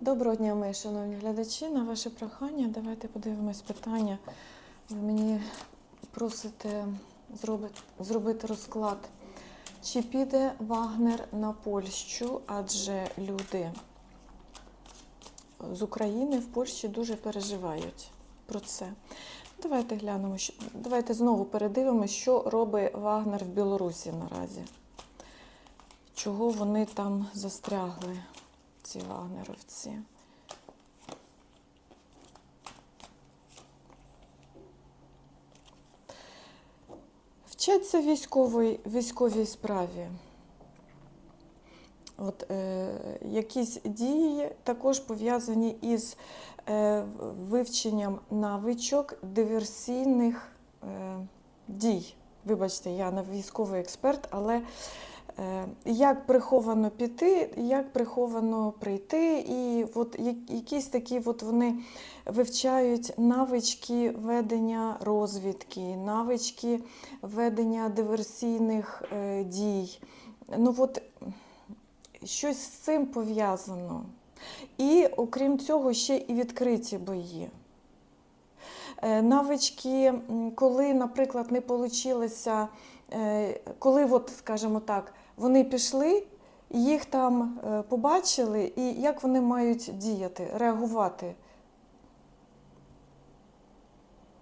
Доброго дня, мої шановні глядачі. На ваше прохання, давайте подивимось питання. Ви мені просите зробити, розклад. Чи піде Вагнер на Польщу? Адже люди з України в Польщі дуже переживають про це. Давайте глянемо, давайте знову передивимося, що робить Вагнер в Білорусі наразі. Чого вони там застрягли, ці вагнеровці? Вчаться військовій, військовій справі. От, е, якісь дії також пов'язані із е, вивченням навичок диверсійних е, дій. Вибачте, я не військовий експерт, але як приховано піти, як приховано прийти, і от якісь такі от вони вивчають навички ведення розвідки, навички ведення диверсійних е, дій. Ну от щось з цим пов'язано. І окрім цього, ще і відкриті бої. Е, Навички, коли, наприклад, не вийшло, коли, от, скажімо так, вони пішли, їх там е, побачили, і як вони мають діяти, реагувати.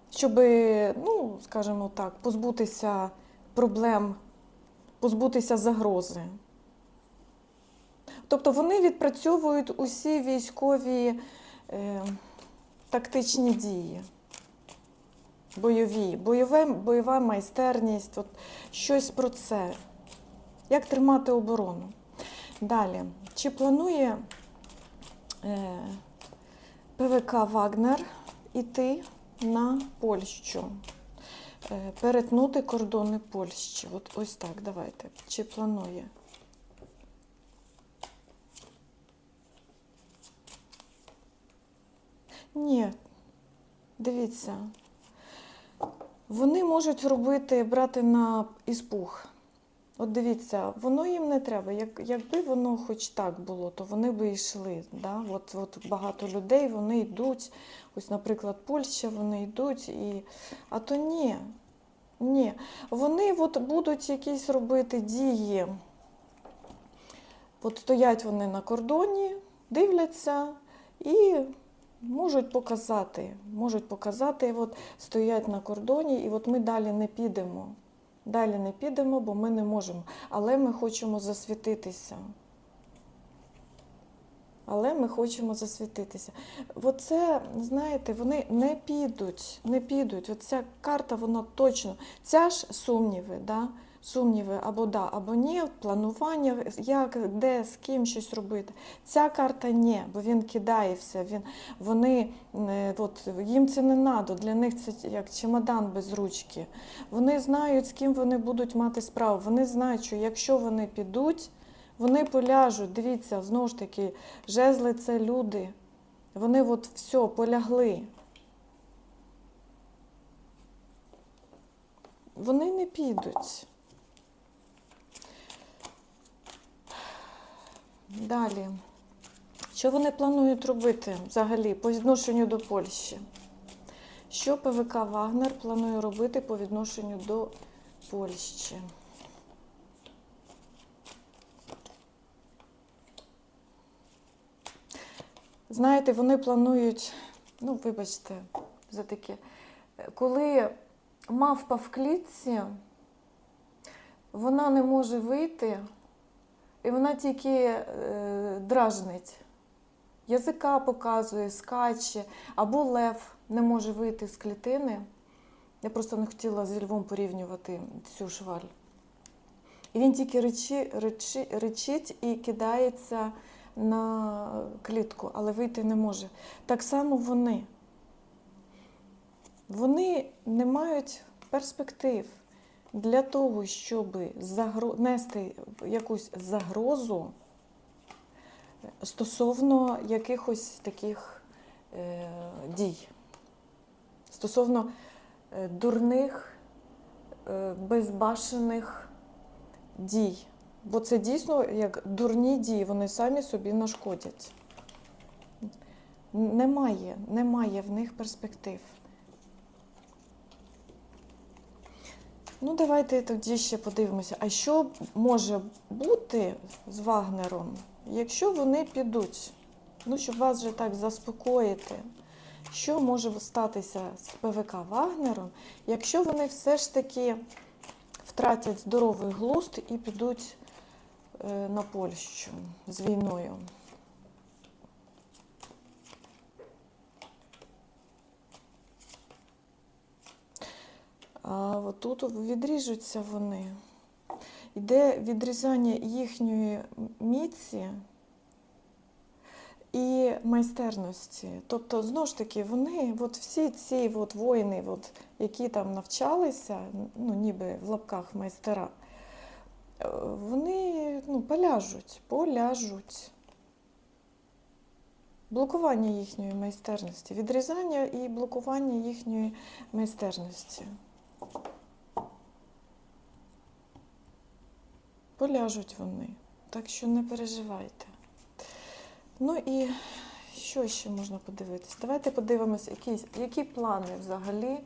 Щоб, ну, скажімо так, позбутися проблем, позбутися загрози. Тобто вони відпрацьовують усі військові е, тактичні дії, бойові, бойове, бойова майстерність, от щось про це. Як тримати оборону? Далі, чи планує е, ПВК Вагнер іти на Польщу? Е, перетнути кордони Польщі? От ось так, давайте. Чи планує? Ні, дивіться. Вони можуть робити, брати на іспух. От дивіться, воно їм не треба. Як, якби воно хоч так було, то вони би йшли. Да? От, от багато людей вони йдуть. Ось, наприклад, Польща, вони йдуть. І... А то ні. Ні. Вони от будуть якісь робити дії. От стоять вони на кордоні, дивляться і можуть показати. Можуть показати, от стоять на кордоні, і от ми далі не підемо. Далі не підемо, бо ми не можемо. Але ми хочемо засвітитися. Але ми хочемо засвітитися. Оце, знаєте, вони не підуть, не підуть. Оця карта, вона точно. Ця ж сумніви, да? Сумніви або да, або ні, планування, як, де, з ким щось робити. Ця карта ні, бо він кидає все. Він, вони, е, от, їм це не треба, для них це як чемодан без ручки. Вони знають, з ким вони будуть мати справу. Вони знають, що якщо вони підуть, вони поляжуть. Дивіться, знову ж таки, жезли це люди. Вони от все, полягли. Вони не підуть. Далі. Що вони планують робити взагалі по відношенню до Польщі? Що ПВК Вагнер планує робити по відношенню до Польщі? Знаєте, вони планують, ну, вибачте, за таке, коли мавпа в клітці, вона не може вийти, і вона тільки е, дражнить. Язика показує, скаче, або лев не може вийти з клітини. Я просто не хотіла з львом порівнювати цю шваль. І він тільки речі, речі, речить і кидається на клітку, але вийти не може. Так само вони. Вони не мають перспектив для того, щоб загро... нести якусь загрозу стосовно якихось таких е, дій, стосовно е, дурних, е, безбашених дій. Бо це дійсно як дурні дії, вони самі собі нашкодять. Немає, немає в них перспектив. Ну, давайте тоді ще подивимося. А що може бути з Вагнером, якщо вони підуть? Ну, щоб вас вже так заспокоїти. Що може статися з ПВК Вагнером, якщо вони все ж таки втратять здоровий глузд і підуть е, на Польщу з війною? Тут відріжуться вони. Йде відрізання їхньої міці і майстерності. Тобто, знову ж таки, вони, от всі ці от воїни, от, які там навчалися, ну, ніби в лапках майстера, е, вони ну, поляжуть, поляжуть. Блокування їхньої майстерності, відрізання і блокування їхньої майстерності. Поляжуть вони, так що не переживайте. Ну і що ще можна подивитись? Давайте подивимось, які, які плани взагалі е,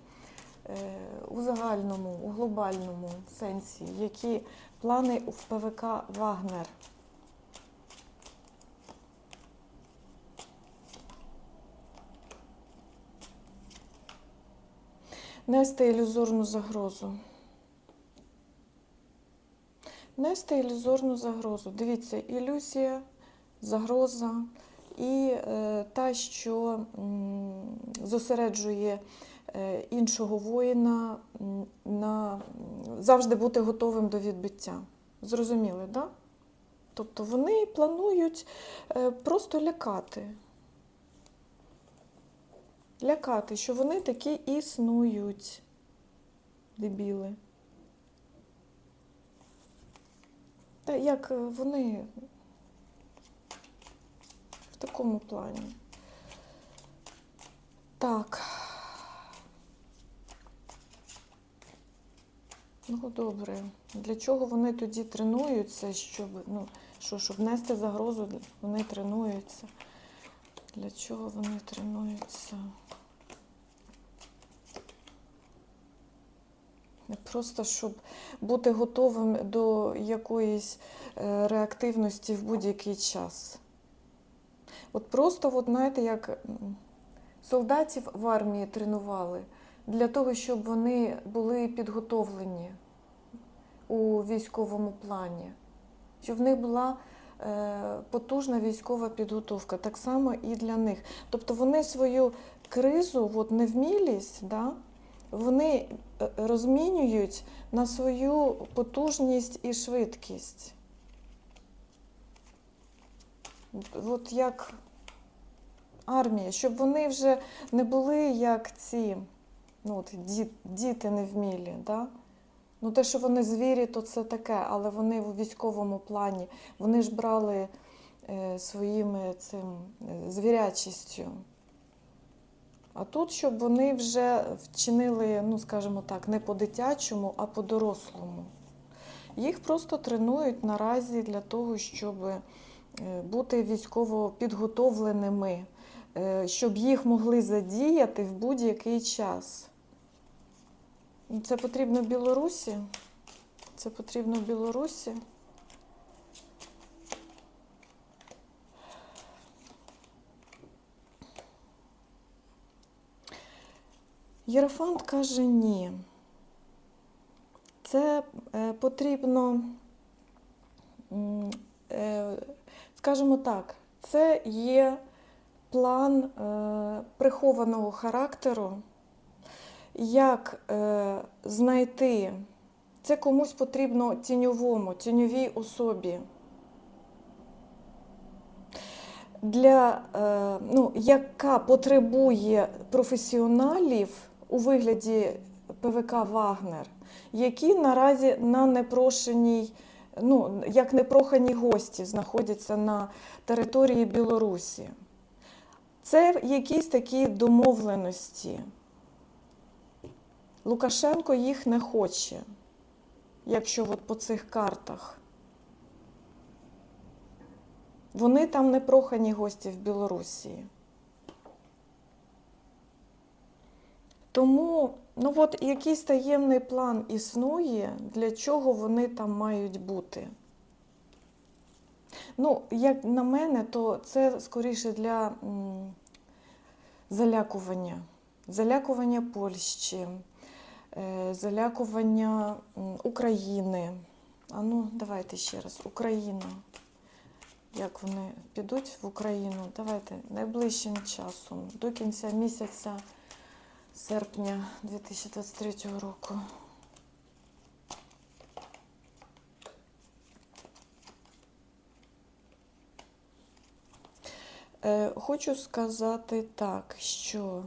у загальному, у глобальному сенсі, які плани в ПВК Вагнер. Нести ілюзорну загрозу. Нести ілюзорну загрозу. Дивіться, ілюзія, загроза і е, та, що м, зосереджує е, іншого воїна на завжди бути готовим до відбиття. Зрозуміли, так? Да? Тобто вони планують е, просто лякати. Лякати, що вони такі існують, дебіли. Та як е, вони в такому плані. Так. Ну, добре. Для чого вони тоді тренуються, щоб, ну, що, щоб нести загрозу, вони тренуються. Для чого вони тренуються? Просто щоб бути готовим до якоїсь е, реактивності в будь-який час. От просто, от, знаєте, як солдатів в армії тренували для того, щоб вони були підготовлені у військовому плані, щоб в них була е, потужна військова підготовка, так само і для них. Тобто вони свою кризу, от невмілість, да, вони е, розмінюють на свою потужність і швидкість. От як армія, щоб вони вже не були як ці ну, от, ді- діти невмілі. Да? Ну, те, що вони звірі, то це таке, але вони в військовому плані, вони ж брали е, своїми цим е, звірячістю. А тут, щоб вони вже вчинили, ну скажімо так, не по-дитячому, а по-дорослому. Їх просто тренують наразі для того, щоб е, бути військово підготовленими, е, щоб їх могли задіяти в будь-який час. Це потрібно Білорусі. Це потрібно Білорусі. Єрофант каже ні. Це е, потрібно, е, скажімо так, це є план е, прихованого характеру, як знайти, це комусь потрібно тіньовому, тіньовій особі. Для, ну, яка потребує професіоналів у вигляді ПВК Вагнер, які наразі на непрошеній, ну, як непрохані гості знаходяться на території Білорусі. Це якісь такі домовленості. Лукашенко їх не хоче, якщо от по цих картах. Вони там непрохані гості в Білорусі. Тому ну от якийсь таємний план існує, для чого вони там мають бути. Ну, як на мене, то це скоріше для залякування. Залякування Польщі, е, залякування України. А ну, давайте ще раз. Україна. Як вони підуть в Україну? Давайте найближчим часом, до кінця місяця серпня 2023 року. Е, Хочу сказати так, що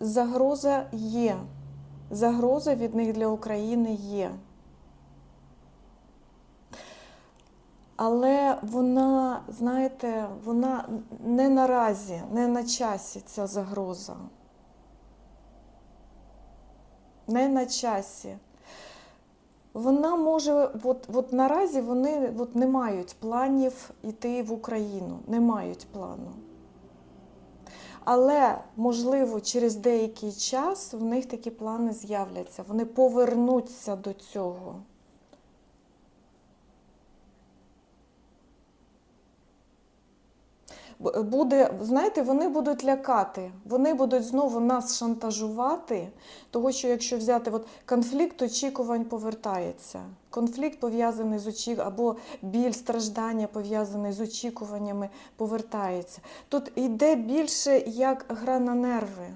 загроза є. Загроза від них для України є. Але вона, знаєте, вона не наразі, не на часі ця загроза. Не на часі. Вона може, от, от наразі вони от не мають планів йти в Україну, не мають плану. Але, можливо, через деякий час в них такі плани з'являться. Вони повернуться до цього. Буде, знаєте, вони будуть лякати, вони будуть знову нас шантажувати, того що якщо взяти от конфлікт очікувань повертається. Конфлікт пов'язаний з очі... або біль, страждання пов'язаний з очікуваннями повертається. Тут йде більше як гра на нерви.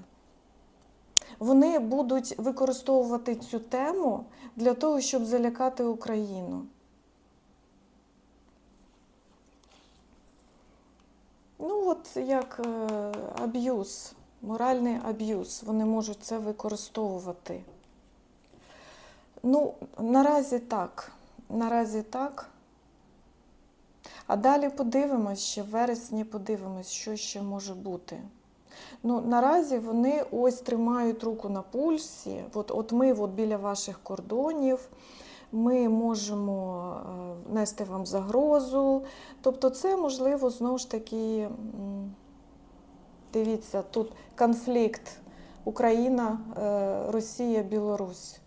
Вони будуть використовувати цю тему для того, щоб залякати Україну. Ну, от як е, аб'юз, моральний аб'юз, вони можуть це використовувати. Ну, наразі так. Наразі так. А далі подивимось ще, в вересні подивимось, що ще може бути. Ну, наразі вони ось тримають руку на пульсі. От, от ми от біля ваших кордонів, ми можемо е, нести вам загрозу. Тобто, це можливо знову ж таки, дивіться, тут конфлікт Україна, е, Росія, Білорусь.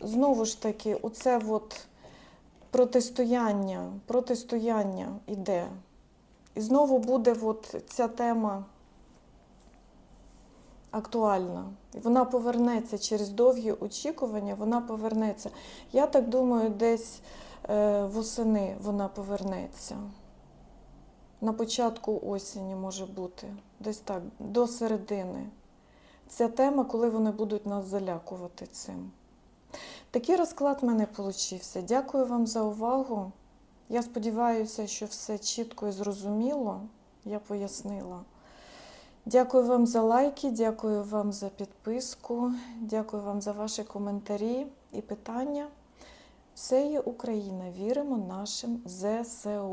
Знову ж таки, оце от протистояння, протистояння іде. І знову буде от ця тема актуальна. Вона повернеться через довгі очікування, вона повернеться. Я так думаю, десь е, восени вона повернеться. На початку осені може бути, десь так, до середини. Ця тема, коли вони будуть нас залякувати цим. Такий розклад в мене получився. Дякую вам за увагу. Я сподіваюся, що все чітко і зрозуміло. Я пояснила. Дякую вам за лайки, дякую вам за підписку, дякую вам за ваші коментарі і питання. Все є Україна. Віримо нашим ЗСУ.